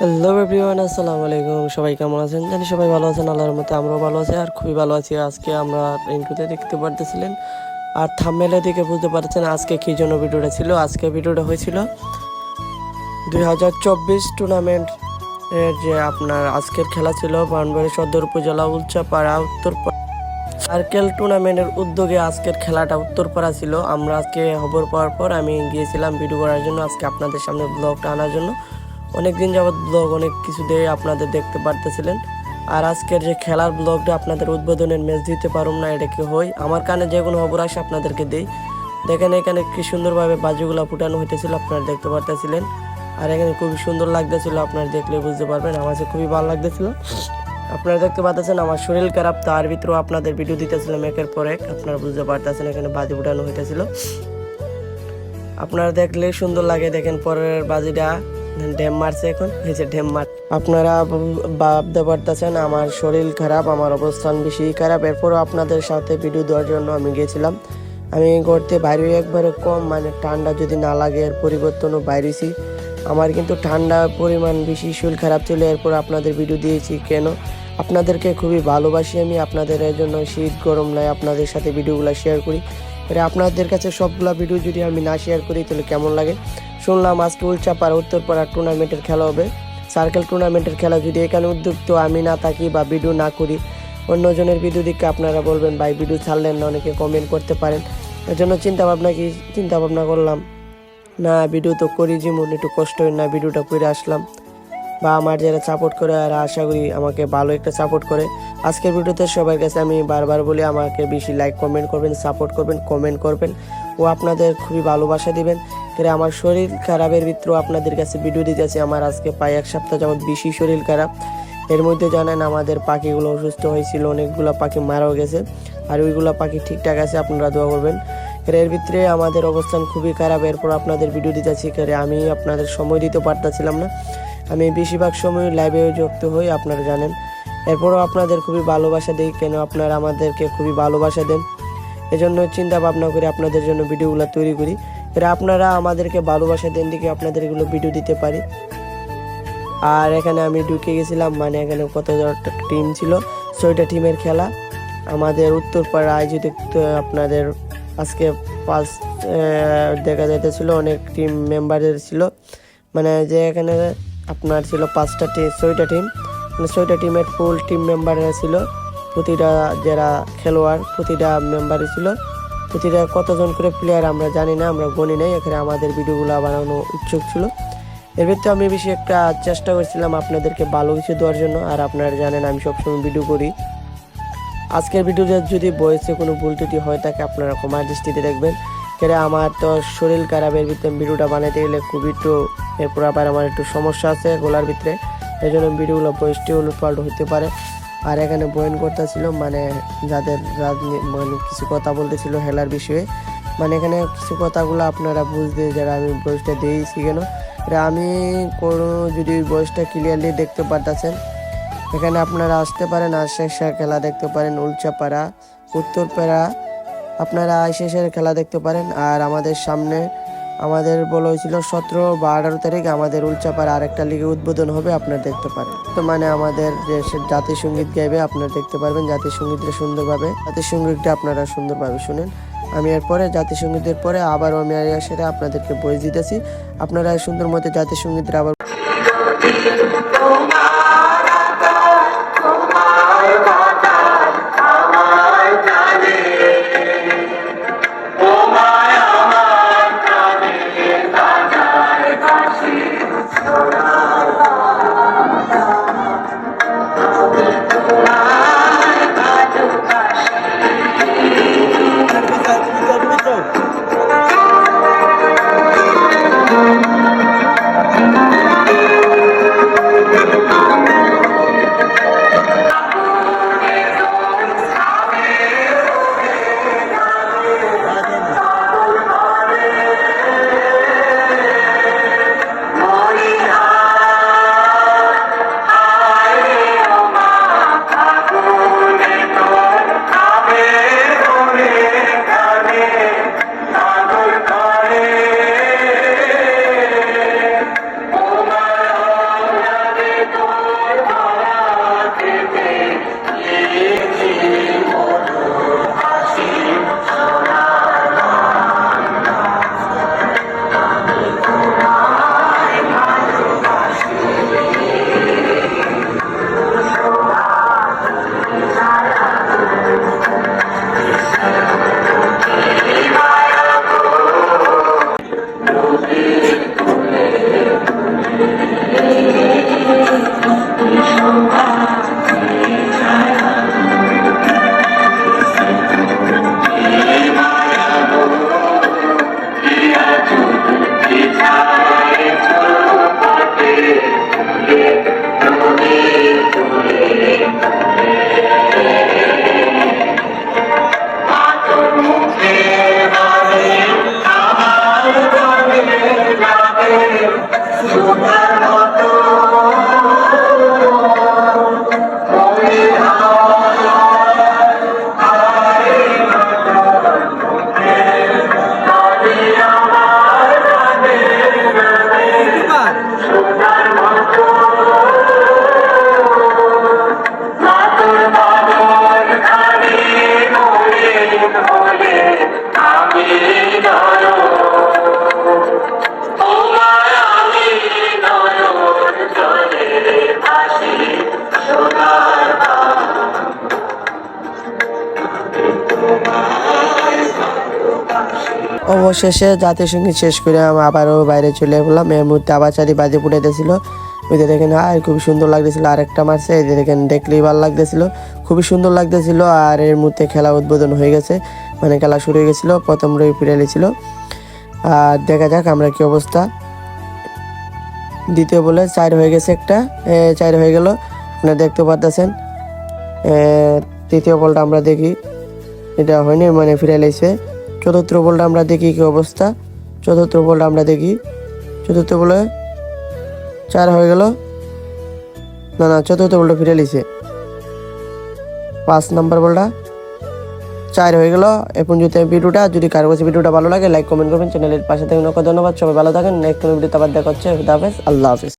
Hello everyone আসসালামু আলাইকুম। সবাই কেমন আছেন? জানি সবাই ভালো আছেন, আল্লাহর মতো আমরাও ভালো আছি আর খুবই ভালো আছি। আজকে আমরা ইন্টুতে দেখতে পারতেছিলেন। আর থাম্মেলে দেখে বুঝতে পারছেন আজকে কী জন্য ভিডিওটা ছিল। আজকে ভিডিওটা হয়েছিল দুই হাজার চব্বিশ টুর্নামেন্ট এর যে আপনার আজকের খেলা ছিল বানবাড়ি সদর উপজেলা উলচাপাড়া উত্তরপাড়া। সার্কেল টুর্নামেন্টের উদ্যোগে আজকের খেলাটা উত্তরপাড়া ছিল। আমরা আজকে খবর পাওয়ার পর আমি গিয়েছিলাম ভিডিও করার জন্য, আজকে আপনাদের সামনে ব্লগটা আনার জন্য। অনেক দিন যাবৎ ব্লগ অনেক কিছু দিয়ে আপনাদের দেখতে পারতেছিলেন। আর আজকের যে খেলার ব্লগটা আপনাদের উদ্বোধনের ম্যাচ দিতে পারুম না, এটা কি হয়? আমার কানে যে কোনো খবর আসে, আপনাদেরকে দেই। দেখেন এখানে কি সুন্দরভাবে বাজুগুলা ফুটানো হইতেছিল, আপনারা দেখতে পারতেছিলেন। আর এখানে খুবই সুন্দর লাগতেছিল, আপনারা দেখলে বুঝতে পারবেন। আমার খুবই ভালো লাগতেছিল। আপনারা দেখতে পাচ্ছেন আমার শরীর খারাপ, তার ভিতরেও আপনাদের ভিডিও দিতেছিলাম একের পর এক। আপনারা বুঝতে পারতেছেন, এখানে বাজি ফুটানো হইতেছিল। আপনারা দেখলে সুন্দর লাগে, দেখেন পরের বাজিটা। ড্যাম মারছে এখন। যে ড্যাম মার আপনারা ভাব- ভাবতে পারতেছেন আমার শরীর খারাপ, আমার অবস্থান বেশি খারাপ। এরপরও আপনাদের সাথে ভিডিও দেওয়ার জন্য আমি গেছিলাম আমি করতে বাইরে একবারে কম মানে ঠান্ডা যদি না লাগে, এর পরিবর্তনও বাইরেছি। আমার কিন্তু ঠান্ডা পরিমাণ বেশি, শরীর খারাপ ছিল, এরপর আপনাদের ভিডিও দিয়েছি কেন? আপনাদেরকে খুবই ভালোবাসি আমি, আপনাদের এর জন্য শীত, গরম নাই, আপনাদের সাথে ভিডিওগুলো শেয়ার করি। এবার আপনাদের কাছে সবগুলো ভিডিও যদি আমি না শেয়ার করি, তাহলে কেমন লাগে? শুনলাম আজকে উলচাপাড়া, উত্তরপাড়া টুর্নামেন্টের খেলা হবে। সার্কেল টুর্নামেন্টের খেলা যদি এখানে উদ্যুক্ত আমি না থাকি বা ভিডিও না করি, অন্যজনের ভিডিও দিকে আপনারা বলবেন, ভাই ভিডিও ছাড়লেন না। অনেকে কমেন্ট করতে পারেন। এর জন্য চিন্তা ভাবনা কি চিন্তা ভাবনা করলাম, না ভিডিও তো করি যেমন একটু কষ্ট হয় না ভিডিওটা করে আসলাম। বা আমার যারা সাপোর্ট করে আর আশা করি আমাকে ভালো একটা সাপোর্ট করে। আজকের ভিডিওতে সবার কাছে আমি বারবার বলি, আমাকে বেশি লাইক কমেন্ট করবেন সাপোর্ট করবেন কমেন্ট করবেন। ও আপনাদের খুবই ভালোবাসা দিবেন। এরা আমার শরীর খারাপের ভিতরেও আপনাদের কাছে ভিডিও দিতেছি আমার আজকে প্রায় এক সপ্তাহ যাবত বেশি শরীর খারাপ। এর মধ্যে জানেন আমাদের পাখিগুলো অসুস্থ হয়েছিল, অনেকগুলো পাখি মারাও গেছে। আর ওইগুলো পাখি ঠিকঠাক আছে, আপনারা দোয়া করবেন। এর এর ভিতরে আমাদের অবস্থান খুবই খারাপ, এরপর আপনাদের ভিডিও দিতেছি করে আমি আপনাদের সময় দিতে পারতেছিলাম না। আমি বেশিরভাগ সময় লাইভে যুক্ত হই, আপনারা জানেন। এরপরও আপনাদের খুবই ভালোবাসা দিই, কেন আপনারা আমাদেরকে খুবই ভালোবাসা দেন। এজন্য চিন্তা ভাবনা করে আপনাদের জন্য ভিডিওগুলো তৈরি করি। এর আপনারা আমাদেরকে ভালোবাসা দেন দিকে আপনাদের এগুলো ভিডিও দিতে পারি। আর এখানে আমি ঢুকে গেছিলাম মানে এখানে কত টিম ছিল, ছয়টা টিমের খেলা। আমাদের উত্তরপাড়া আয়োজিত আপনাদের আজকে পাঁচ দেখা যাইতেছিল, অনেক টিম মেম্বারের ছিল। মানে যে এখানে আপনার ছিল পাঁচটা টিম ছয়টা টিম মানে ছয়টা টিমের ফুল টিম মেম্বাররা ছিল। প্রতিটা যারা খেলোয়াড়, প্রতিটা মেম্বারই ছিল। প্রতিটা কতজন করে প্লেয়ার আমরা জানি না, আমরা গণি নাই, এখানে আমাদের ভিডিওগুলো বানানো ইচ্ছুক ছিল। এর ভিতরে আমি বেশি একটা চেষ্টা করছিলাম আপনাদেরকে ভালো কিছু দেওয়ার জন্য, আর আপনারা জানেন আমি সবসময় ভিডিও করি। আজকের ভিডিওতে যদি বয়সে কোনো ভুল ত্রুটি হয় থাকে আপনারা ক্ষমার দৃষ্টিতে দেখবেন। কেন আমার তো শরীর খারাপের ভিতরে ভিডিওটা বানাতে গেলে খুবই একটু এরপর আবার আমার একটু সমস্যা আছে গোলার ভিতরে। এই জন্য ভিডিওগুলো বয়সটি উলটপাল্ট হতে পারে। আর এখানে বয়ন করতেছিল মানে যাদের মানে কিছু কথা বলতেছিল হেলার বিষয়ে। মানে এখানে কিছু কথাগুলো আপনারা বুঝতে যারা আমি বয়সটা দিয়েছি কেন? আমি কোনো যদি বয়সটা ক্লিয়ারলি দেখতে পারতেছেন, এখানে আপনারা আসতে পারেন আশেষা খেলা দেখতে পারেন, উলচাপাড়া, উত্তরপাড়া, আপনারা আশেষের খেলা দেখতে পারেন। আর আমাদের সামনে আমাদের বলা হয়েছিল সতেরো বা আঠারো তারিখ আমাদের উলচাপাড়া আরেকটা লিগে উদ্বোধন হবে, আপনারা দেখতে পারেন। তো মানে আমাদের যে জাতীয় সংগীত গাইবে, আপনারা দেখতে পারবেন জাতীয় সঙ্গীতটা সুন্দরভাবে জাতীয় সঙ্গীতটা আপনারা সুন্দরভাবে শুনেন। আমি এরপরে জাতীয় সঙ্গীতের পরে আবার আমি সেটা আপনাদেরকে বই দিতেছি। আপনারা সুন্দর মতো জাতীয় সঙ্গীতটা আবার অবশেষে জাতীয় সংগীত শেষ করে আমি আবারও বাইরে চলে গেলাম এর মধ্যে আবার চারি বাজে পুড়াইতেছিল ওই যে দেখেন আর খুবই সুন্দর লাগতেছিল। আরেকটা মারছে, এই দেখেন, দেখলেই ভালো লাগতেছিল। খুবই সুন্দর লাগতেছিল আর এর মধ্যে খেলা উদ্বোধন হয়ে গেছে। মানে খেলা শুরু হয়ে গেছিল, প্রথম রবি ফিরে ছিল আর দেখা যাক আমরা কি অবস্থা। দ্বিতীয় বলে চার হয়ে গেছে একটা চার হয়ে গেল। আপনারা দেখতে পারতেছেন তৃতীয় বলটা আমরা দেখি। এটা হয়নি মানে ফিরে লাইছে চতুর্থ বলটা আমরা দেখি কি অবস্থা? চতুর্থ বলটা আমরা দেখি। চতুর্থ বলে চার হয়ে গেল। না না, চতুর্থ বলটা ফিরে লিছে পাঁচ নাম্বার বলটা চার হয়ে গেল। এখন যদি ভিডিওটা। যদি কারও কাছে ভিডিওটা ভালো লাগে লাইক কমেন্ট করবেন। চ্যানেলের পাশে থাকুন ধন্যবাদ। সবাই ভালো থাকেন। নেক্সট ভিডিওতে আবার দেখা হচ্ছে। হাফেজ। আল্লাহ হাফেজ।